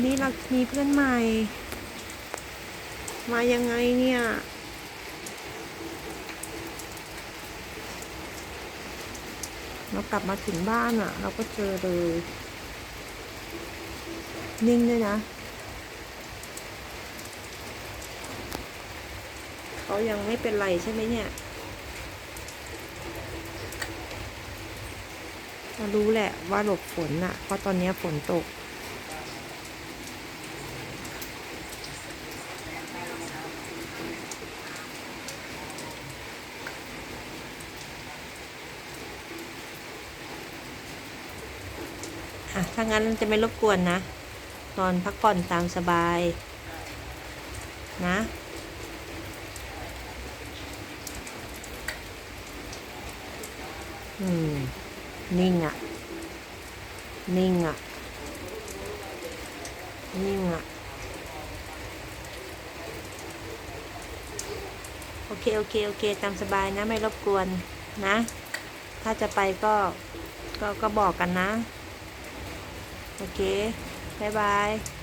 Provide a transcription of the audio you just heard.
วันนี้เรามีเพื่อนใหม่ มายังไงเนี่ย เรากลับมาถึงบ้านอะ่ะ เราก็เจอเลย นิ่งด้วยนะ เขายังไม่เป็นไรใช่ไหมเนี่ยเรารู้แหละว่าหลบฝนอะเพราะตอนนี้ฝนตก อะถ้างั้นจะไม่รบกวนนะ นอนพักผ่อนตามสบาย นะอืม นิ่งอะ่ะ นิ่งอะ่ะ นิ่งอะ่ะ โอเค โอเค โอเค ตามสบายนะ ไม่รบกวนนะ ถ้าจะไปก็ ก็ ก็บอกกันนะ โอเค บ๊ายบาย